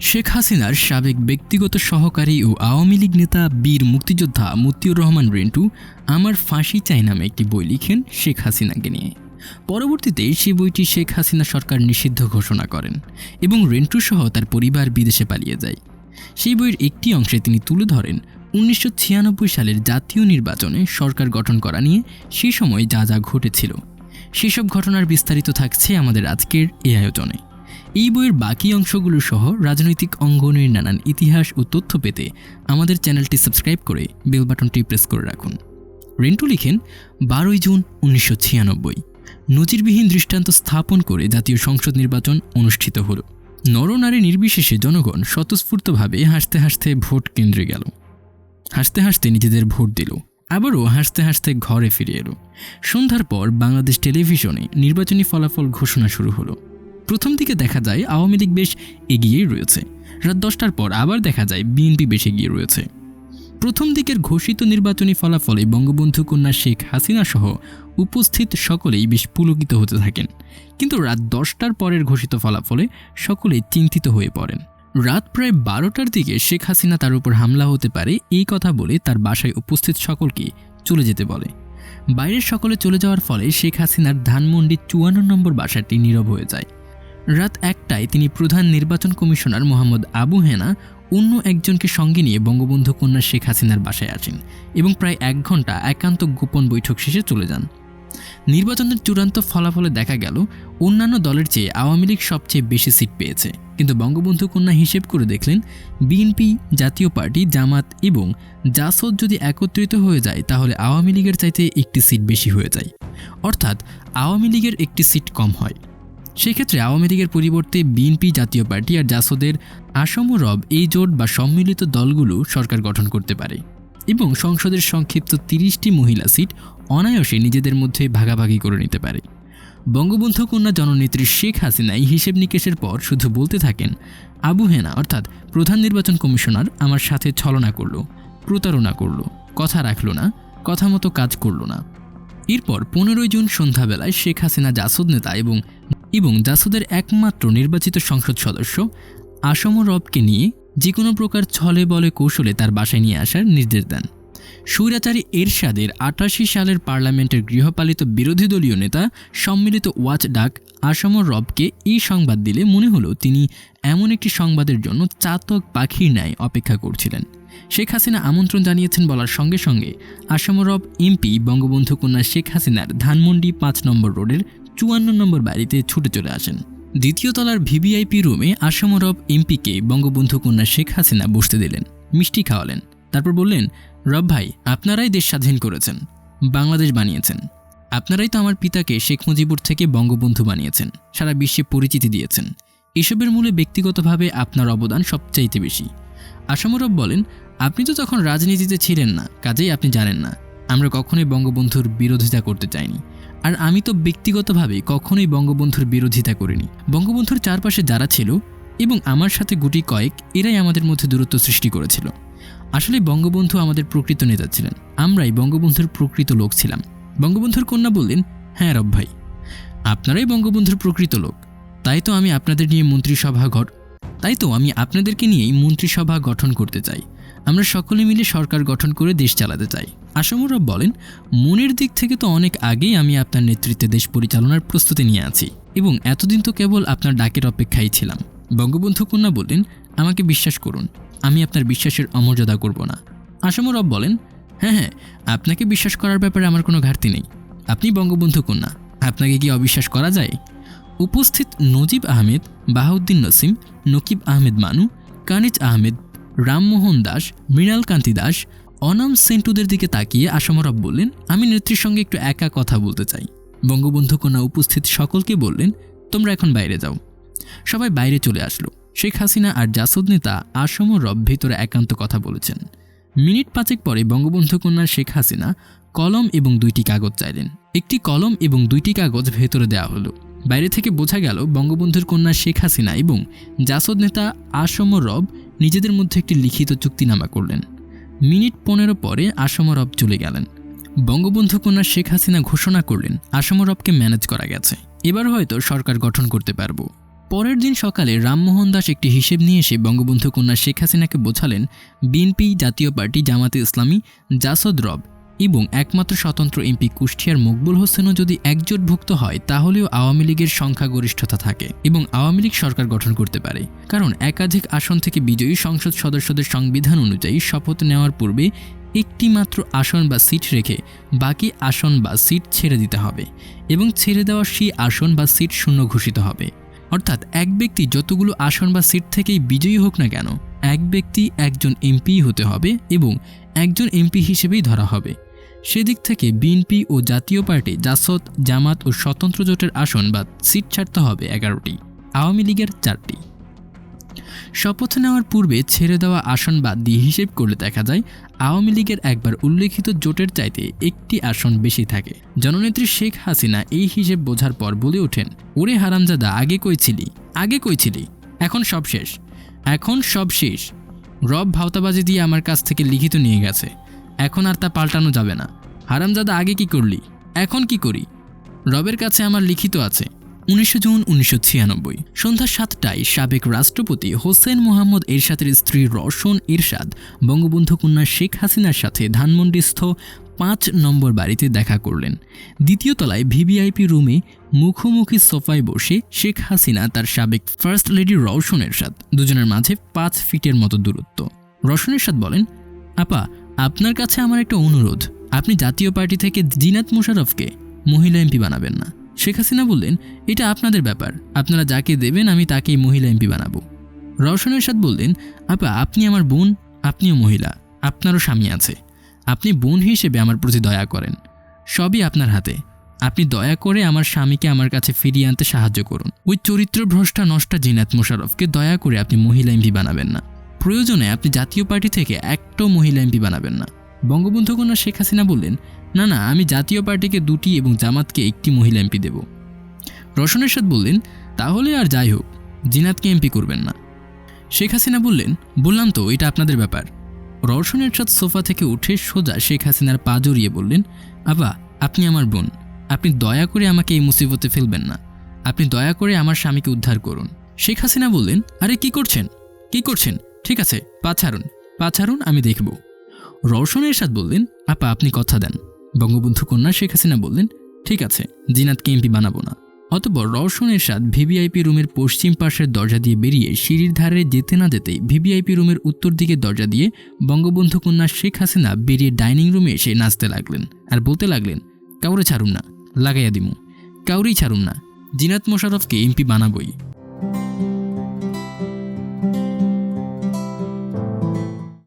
শেখ হাসিনার সাবেক ব্যক্তিগত সহকারী ও আওয়ামী লীগ নেতা বীর মুক্তিযোদ্ধা মতিউর রহমান রেন্টু আমার ফাঁসি চাই নামে একটি বই লিখেন শেখ হাসিনাকে নিয়ে। পরবর্তীতে সেই বইটি শেখ হাসিনা সরকার নিষিদ্ধ ঘোষণা করেন এবং রেন্টু সহ তার পরিবার বিদেশে পালিয়ে যায়। সেই বইয়ের একটি অংশে তিনি তুলে ধরেন, উনিশশো ছিয়ানব্বই সালের জাতীয় নির্বাচনে সরকার গঠন করা নিয়ে সেই সময় যা যা ঘটেছিল। সেসব ঘটনার বিস্তারিত থাকছে আমাদের আজকের এই আয়োজনে। এই বইয়ের বাকি অংশগুলো সহ রাজনৈতিক অঙ্গনের নানান ইতিহাস ও তথ্য পেতে আমাদের চ্যানেলটি সাবস্ক্রাইব করে বেল বাটনটি প্রেস করে রাখুন। রেন্টু লিখেন, বারোই জুন উনিশশো ছিয়ানব্বই। নজিরবিহীন দৃষ্টান্ত স্থাপন করে জাতীয় সংসদ নির্বাচন অনুষ্ঠিত হলো। নরনারী নির্বিশেষে জনগণ স্বতঃস্ফূর্তভাবে হাসতে হাসতে ভোট কেন্দ্রে গেল। হাসতে হাসতে নিজেদের ভোট দিল। আবারও হাসতে হাসতে ঘরে ফিরে এলো। সন্ধ্যার পর বাংলাদেশ টেলিভিশনে নির্বাচনী ফলাফল ঘোষণা শুরু হলো। প্রথম দিকে দেখা যায় আওয়ামী লীগ বেশ এগিয়েই রয়েছে। রাত দশটার পর আবার দেখা যায় বিএনপি বেশ এগিয়ে রয়েছে। প্রথম দিকের ঘোষিত নির্বাচনী ফলাফলে বঙ্গবন্ধু কন্যা শেখ হাসিনা সহ উপস্থিত সকলেই বেশ পুলকিত হতে থাকেন। কিন্তু রাত দশটার পরের ঘোষিত ফলাফলে সকলেই চিন্তিত হয়ে পড়েন। রাত প্রায় বারোটার দিকে শেখ হাসিনা তার উপর হামলা হতে পারে এই কথা বলে তার বাসায় উপস্থিত সকলকে চলে যেতে বলে। বাইরের সকলে চলে যাওয়ার ফলে শেখ হাসিনার ধানমন্ডির চুয়ান্ন নম্বর বাসাটি নীরব হয়ে যায়। রাত একটায় তিনি প্রধান নির্বাচন কমিশনার মোহাম্মদ আবু হেনা অন্য একজনকে সঙ্গে নিয়ে বঙ্গবন্ধু কন্যা শেখ হাসিনার বাসায় আসেন এবং প্রায় এক ঘণ্টা একান্ত গোপন বৈঠক শেষে চলে যান। নির্বাচনের চূড়ান্ত ফলাফলে দেখা গেল, অন্যান্য দলের চেয়ে আওয়ামী লীগ সবচেয়ে বেশি সিট পেয়েছে। কিন্তু বঙ্গবন্ধু কন্যা হিসেব করে দেখলেন, বিএনপি, জাতীয় পার্টি, জামাত এবং জাসদ যদি একত্রিত হয়ে যায়, তাহলে আওয়ামী লীগের চাইতে একটি সিট বেশি হয়ে যায়। অর্থাৎ, আওয়ামী লীগের একটি সিট কম হয়। সেক্ষেত্রে আওয়ামী লীগের পরিবর্তে বিএনপি জাতীয় পার্টি আর জাসদের আসম রব এই জোট বা সম্মিলিত দলগুলো সরকার গঠন করতে পারে। এবং সংসদের সংক্ষিপ্ত তিরিশটি মহিলা সিট অনায়াসে নিজেদের মধ্যে ভাগাভাগি করে নিতে পারে। বঙ্গবন্ধু কন্যা জননেত্রী শেখ হাসিনা এই হিসেব নিকেশের পর শুধু বলতে থাকেন, আবু হেনা, অর্থাৎ প্রধান নির্বাচন কমিশনার আমার সাথে ছলনা করল, প্রতারণা করল, কথা রাখল না, কথা মতো কাজ করল না। এরপর পনেরোই জুন সন্ধ্যাবেলায় শেখ হাসিনা জাসদ নেতা এবং এবং জাসদের একমাত্র নির্বাচিত সংসদ সদস্য, আসম রবকে নিয়ে যে কোনো প্রকার ছলে বলে কৌশলে তার বাসায় নিয়ে আসার নির্দেশ দেন। স্বৈরাচারী এরশাদের আটাশি সালের পার্লামেন্টের গৃহপালিত বিরোধী দলীয় নেতা সম্মিলিত ওয়াচ ডাক আসম রবকে এই সংবাদ দিলে মনে হলো তিনি এমন একটি সংবাদের জন্য চাতক পাখির ন্যায় অপেক্ষা করছিলেন। শেখ হাসিনা আমন্ত্রণ জানিয়েছেন বলার সঙ্গে সঙ্গে আসামরব এমপি বঙ্গবন্ধু কন্যা শেখ হাসিনার ধানমন্ডি পাঁচ নম্বর রোডের চুয়ান্ন নম্বর বাড়িতে ছুটে চলে আসেন। দ্বিতীয় তলার ভিভিআইপি রুমে আসামরব এমপিকে বঙ্গবন্ধু কন্যা শেখ হাসিনা বসতে দিলেন, মিষ্টি খাওয়ালেন। তারপর বললেন, রব ভাই, আপনারাই দেশ স্বাধীন করেছেন, বাংলাদেশ বানিয়েছেন। আপনারাই তো আমার পিতাকে শেখ মুজিবুর থেকে বঙ্গবন্ধু বানিয়েছেন, সারা বিশ্বে পরিচিতি দিয়েছেন। এসবের মূলে ব্যক্তিগতভাবে আপনার অবদান সবচাইতে বেশি। আসামরব বলেন, আপনি তো তখন রাজনীতিতে ছিলেন না, কাজেই আপনি জানেন না। আমরা কখনোই বঙ্গবন্ধুর বিরোধিতা করতে চাইনি। আর আমি তো ব্যক্তিগতভাবে কখনোই বঙ্গবন্ধুর বিরোধিতা করিনি। বঙ্গবন্ধুর চারপাশে যারা ছিল এবং আমার সাথে গুটি কয়েক, এরাই আমাদের মধ্যে দূরত্ব সৃষ্টি করেছিল। আসলে বঙ্গবন্ধু আমাদের প্রকৃত নেতা ছিলেন। আমরাই বঙ্গবন্ধুর প্রকৃত লোক ছিলাম। বঙ্গবন্ধুর কন্যা বললেন হ্যাঁ রব ভাই, আপনারাই বঙ্গবন্ধুর প্রকৃত লোক। তাই তো আমি আপনাদের নিয়ে মন্ত্রিসভা ঘট তাই তো আমি আপনাদেরকে নিয়েই মন্ত্রিসভা গঠন করতে চাই। আমরা সকলে মিলে সরকার গঠন করে দেশ চালাতে চাই। আসমরব বলেন, মনের দিক থেকে তো অনেক আগেই আমি আপনার নেতৃত্বে দেশ পরিচালনার প্রস্তুতি নিয়ে আছি। এবং এতদিন তো কেবল আপনার ডাকের অপেক্ষায় ছিলাম। বঙ্গবন্ধু কন্যা বললেন, আমাকে বিশ্বাস করুন, আমি আপনার বিশ্বাসের অমর্যাদা করব না। আসমরব বলেন হ্যাঁ হ্যাঁ আপনাকে বিশ্বাস করার ব্যাপারে আমার কোনো ঘাটতি নেই। আপনি বঙ্গবন্ধু কন্যা, আপনাকে কি অবিশ্বাস করা যায়? উপস্থিত নজিব আহমেদ, বাহাউদ্দিন নসিম, নকিব আহমেদ মানু কানিজ আহমেদ, রামমোহন দাস মৃণাল কান্তি দাস, অনাম সেন্টুদের দিকে তাকিয়ে আসামরব বললেন, আমি নেত্রীর সঙ্গে একটু একা কথা বলতে চাই। বঙ্গবন্ধু কন্যা উপস্থিত সকলকে বললেন, তোমরা এখন বাইরে যাও। সবাই বাইরে চলে আসলো। শেখ হাসিনা আর জাসদ নেতা আসম রব ভেতরে একান্ত কথা বলেছেন। মিনিট পাঁচেক পরে বঙ্গবন্ধু কন্যা শেখ হাসিনা কলম এবং দুইটি কাগজ চাইলেন। একটি কলম এবং দুইটি কাগজ ভেতরে দেওয়া হলো। বাইরে থেকে বোঝা গেল বঙ্গবন্ধুর কন্যা শেখ হাসিনা এবং জাসদ নেতা আসম রব নিজেদের মধ্যে একটি লিখিত চুক্তিনামা করলেন। মিনিট পনেরো পরে আসম রব চলে গেলেন। বঙ্গবন্ধু কন্যা শেখ হাসিনা ঘোষণা করলেন আসম রবকে ম্যানেজ করা গেছে। এবার হয়তো সরকার গঠন করতে পারব। পরের দিন সকালে রামমোহন দাস একটি হিসেব নিয়ে এসে বঙ্গবন্ধু কন্যা শেখ হাসিনাকে বোঝালেন, বিএনপি জাতীয় পার্টি জামাতে ইসলামী জাসদ রব এবং একমাত্র স্বতন্ত্র এমপি কুষ্টিয়ার মকবুল হোসেনও যদি একজোটভুক্ত হয়, তাহলেও আওয়ামী লীগের সংখ্যাগরিষ্ঠতা থাকে এবং আওয়ামী লীগ সরকার গঠন করতে পারে। কারণ একাধিক আসন থেকে বিজয়ী সংসদ সদস্যদের সংবিধান অনুযায়ী শপথ নেওয়ার পূর্বে একটি মাত্র আসন বা সিট রেখে বাকি আসন বা সিট ছেড়ে দিতে হবে এবং ছেড়ে দেওয়া সেই আসন বা সিট শূন্য ঘোষিত হবে। অর্থাৎ এক ব্যক্তি যতগুলো আসন বা সিট থেকেই বিজয়ী হোক না কেন, এক ব্যক্তি একজন এমপি হতে হবে এবং একজন এমপি হিসেবেই ধরা হবে। সেদিক থেকে বিএনপি ও জাতীয় পার্টি জাসদ, জামাত ও স্বতন্ত্র জোটের আসন বা সিট ছাড়তে হবে এগারোটি, আওয়ামী লীগের চারটি। শপথ নেওয়ার পূর্বে ছেড়ে দেওয়া আসন বাদ দিয়ে হিসেব করলে দেখা যায়, আওয়ামী লীগের একবার উল্লেখিত জোটের চাইতে একটি আসন বেশি থাকে। জননেত্রী শেখ হাসিনা এই হিসেব বোঝার পর বলে ওঠেন, ওরে হারামজাদা, আগে কইছিলি আগে কইছিলি এখন সব শেষ। এখন সব শেষ। রব ভাওতাবাজি দিয়ে আমার কাছ থেকে লিখিত নিয়ে গেছে। এখন আর তা পাল্টানো যাবে না। হারামজাদা আগে কি করলি? এখন কি করি? রবের কাছে আমার লিখিত আছে, উনিশে জুন উনিশশো ছিয়ানব্বই, সন্ধ্যা সাতটায় সাবেক রাষ্ট্রপতি হোসেন মোহাম্মদ এরশাদের স্ত্রী রওশন এরশাদ বঙ্গবন্ধু কন্যা শেখ হাসিনার সাথে ধানমন্ডিস্থ পাঁচ নম্বর বাড়িতে দেখা করলেন। দ্বিতীয় তলায় ভিভিআইপি রুমে মুখোমুখি সোফায় বসে শেখ হাসিনা তার সাবেক ফার্স্ট লেডি রওশন এরশাদ দুজনের মাঝে পাঁচ ফিটের মতো দূরত্ব। রওশন এরশাদ বলেন, আপা, আপনার কাছে আমার একটা অনুরোধ। আপনি জাতীয় পার্টি থেকে জিনাত মুশারফকে মহিলা এমপি বানাবেন না। শেখ হাসিনা বললেন, এটা আপনাদের ব্যাপার। আপনারা যাকে দেবেন, আমি তাকেই মহিলা এমপি বানাবো। রওশন এরশাদ বললেন, আপা, আপনি আমার বোন, আপনিও মহিলা। আপনারও স্বামী আছে। আপনি বোন হিসেবে আমার প্রতি দয়া করেন। সবই আপনার হাতে। আপনি দয়া করে আমার স্বামীকে আমার কাছে ফিরিয়ে আনতে সাহায্য করুন। ওই চরিত্রভ্রষ্টা নষ্টা জিনাত মোশারফকে দয়া করে আপনি মহিলা এমপি বানাবেন না। প্রয়োজনে আপনি জাতীয় পার্টি থেকে একটাও মহিলা এমপি বানাবেন না। বঙ্গবন্ধু কন্যা শেখ হাসিনা বললেন, না না, আমি জাতীয় পার্টিকে দুটি এবং জামাতকে একটি মহিলা এমপি দেব। রোশন এরশাদ বললেন, তাহলে আর যাই হোক, জিনাতকে এমপি করবেন না। শেখ হাসিনা বললেন, বললাম তো, এটা আপনাদের ব্যাপার। রওশন এরশাদ সোফা থেকে উঠে সোজা শেখ হাসিনার পা জড়িয়ে বললেন, আবা, আপনি আমার বোন। আপনি দয়া করে আমাকে এই মুসিবতে ফেলবেন না। আপনি দয়া করে আমার স্বামীকে উদ্ধার করুন। শেখ হাসিনা বললেন, আরে, কি করছেন? কি করছেন? ঠিক আছে, পা ছাড়ুন। পা ছাড়ুন, আমি দেখব। রওশন এরশাদ বললেন, আপা, আপনি কথা দেন। বঙ্গবন্ধু কন্যা শেখ হাসিনা বললেন, ঠিক আছে, জিনাতকে এমপি বানাবো না। অতপর রওশন এরশাদ ভিভিআইপি রুমের পশ্চিম পাশের দরজা দিয়ে বেরিয়ে সিঁড়ির ধারে যেতে না যেতেই ভিভিআইপি রুমের উত্তর দিকে দরজা দিয়ে বঙ্গবন্ধু কন্যা শেখ হাসিনা বেরিয়ে ডাইনিং রুমে এসে নাচতে লাগলেন আর বলতে লাগলেন, কাউরে ছাড়ুম না, লাগাইয়া দিমু। কাউরেই ছাড়ুম না। জিনাত মোশারফকে এমপি বানাবই।